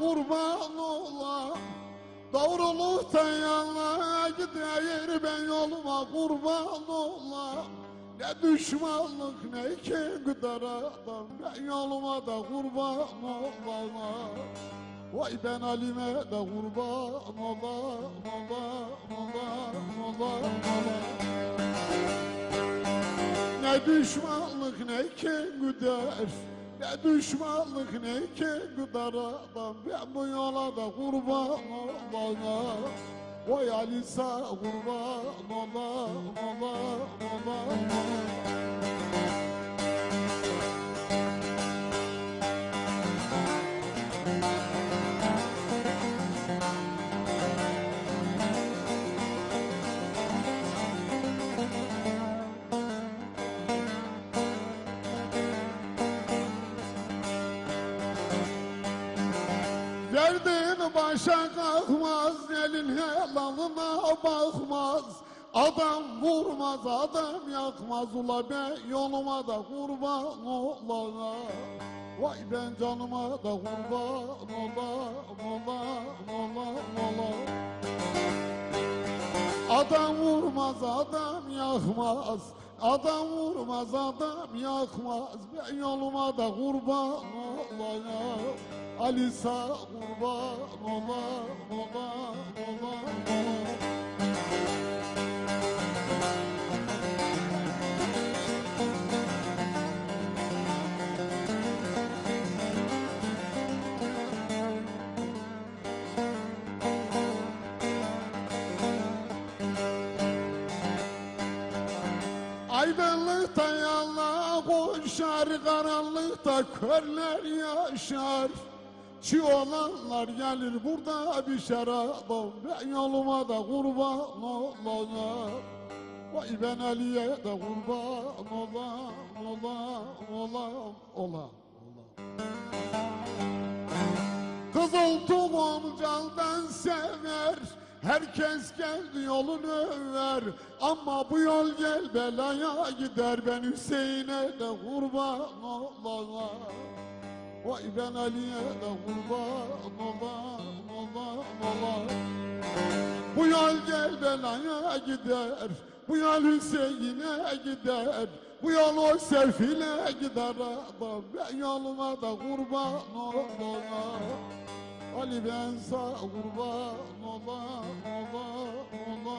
kurban olam. Doğrulukta yana ben yoluma kurban olam. Ne düşmanlık ne kim kadar adam Ben yoluma da kurban olam. Vay ben Ali'me de kurban olam olam olam olam olam. Ne düşmanlık ne kin güder Ne düşmanlık ne kin güder adam Ben bu yola da kurban olam Vay Ali sağ kurban olam olam olam Başa kalkmaz, elin helalına bakmaz. Adam vurmaz, adam yakmaz ula ben yoluma da kurban olana. Vay ben canıma da kurban olam, olam, olam, olam. Adam vurmaz, adam yakmaz. Adam vurmaz, adam yakmaz. Ben yoluma da kurban olayım. Ali sağ kurban olam, olam, Aydınlıkta yallah koşar, karanlıkta körler yaşar. Çi olanlar gelir burada bir şarabım, ben yoluma da kurban olayım. Vay ben Ali'ye de kurban olam, olam, olam, olam, olam. Kızıl tohum candan sever Herkes kendi yolunu över. Ama bu yol gel belaya gider. Ben Hüseyin'e de kurban olam Vay ben Ali'ye de kurban olam olam olam Bu yol gel belaya gider. Bu yol Hüseyin'e gider. Bu yol o sefile gider. Adam Ben yoluma da kurban olam Ali ben sağ kurban olam olam olam